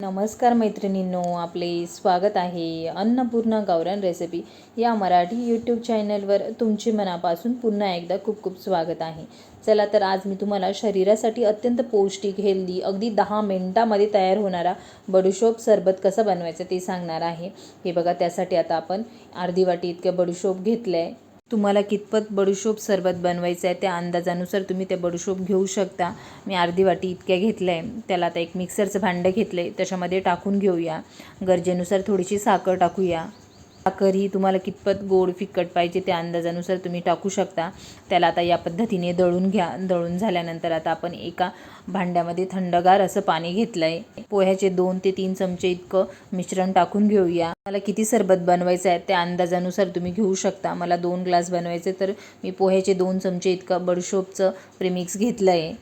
नमस्कार मैत्रिणींनो आपले स्वागत आहे अन्नपूर्णा गावरान रेसिपी या मराठी यूट्यूब चॅनलवर तुमचे मनापासून पुन्हा एकदा खूप खूप स्वागत आहे. चला तर आज मी तुम्हाला शरीरासाठी अत्यंत पौष्टिक हेल्दी अगदी दहा मिनटामध्ये तयार होणारा बडुशोप सरबत कसं बनवायचं ते सांगणार आहे. हे बघा त्यासाठी आता आपण अर्धी वाटी इतकं बडुशोप घेतलं आहे तुम्हाला कितपत बडूशोप सरबत बनवायचं आहे त्या अंदाजानुसार तुम्ही ते बडूशोप घेऊ शकता. मी अर्धी वाटी इतक्या घेतल्या. आहे त्याला आता एक मिक्सरचं भांडं घेतलं आहे त्याच्यामध्ये टाकून घेऊया. गरजेनुसार थोडीशी साखर टाकूया. साखर ही तुम्हाला कितपत गोड फिकट पाहिजे त्या अंदाजानुसार तुम्ही टाकू शकता. त्याला आता या पद्धतीने दळून घ्या. दळून झाल्यानंतर आता आपण एका भांड्यामध्ये थंडगार असं पाणी घेतलं आहे पोह्याचे दोन ते तीन चमचे इतकं मिश्रण टाकून घेऊया. मला किती सरबत बनवायचं आहे त्या अंदाजानुसार तुम्ही घेऊ शकता. मला दोन ग्लास बनवायचे तर मी पोह्याचे दोन चमचे इतकं बडशोपचं प्रेमिक्स घेतलं आहे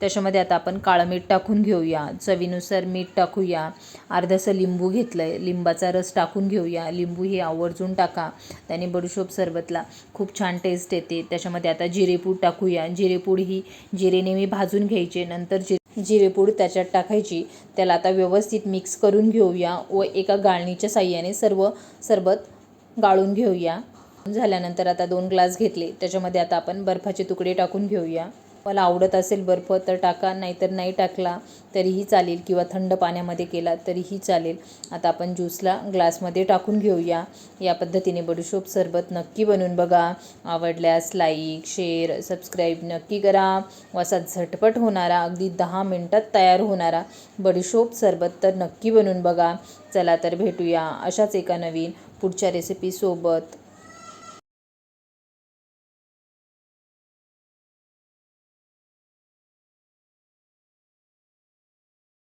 त्याच्यामध्ये आता आपण काळं मीठ टाकून घेऊया. चवीनुसार मीठ टाकूया. अर्धंसं लिंबू घेतलं आहे लिंबाचा रस टाकून घेऊया. लिंबू हे आवर्जून टाका. त्याने बडीशोप सरबतला खूप छान टेस्ट येते. त्याच्यामध्ये आता जिरेपूड टाकूया. जिरेपूड ही जिरेने मी भाजून घ्यायचे. नंतर जि जिरेपूड त्याच्यात टाकायची. त्याला आता व्यवस्थित मिक्स करून घेऊया व एका गाळणीच्या साह्याने सर्व सरबत गाळून घेऊया. झाल्यानंतर आता दोन ग्लास घेतले. त्याच्यामध्ये आता आपण बर्फाचे तुकडे टाकून घेऊया. मला आवडत असेल बर्फ तर टाका. नाहीतर नाही टाकला तरीही चालेल किंवा थंड पाण्यामध्ये केला तरीही चालेल. आता आपण ज्यूसला ग्लासमध्ये टाकून घेऊया. या पद्धतीने बडीशोप सरबत नक्की बनवून बघा. आवडल्यास लाईक शेअर सबस्क्राईब नक्की करा. असा झटपट होणारा अगदी दहा मिनटात तयार होणारा बडीशोप सरबत तर नक्की बनवून बघा. चला तर भेटूया अशाच एका नवीन पुढच्या रेसिपीसोबत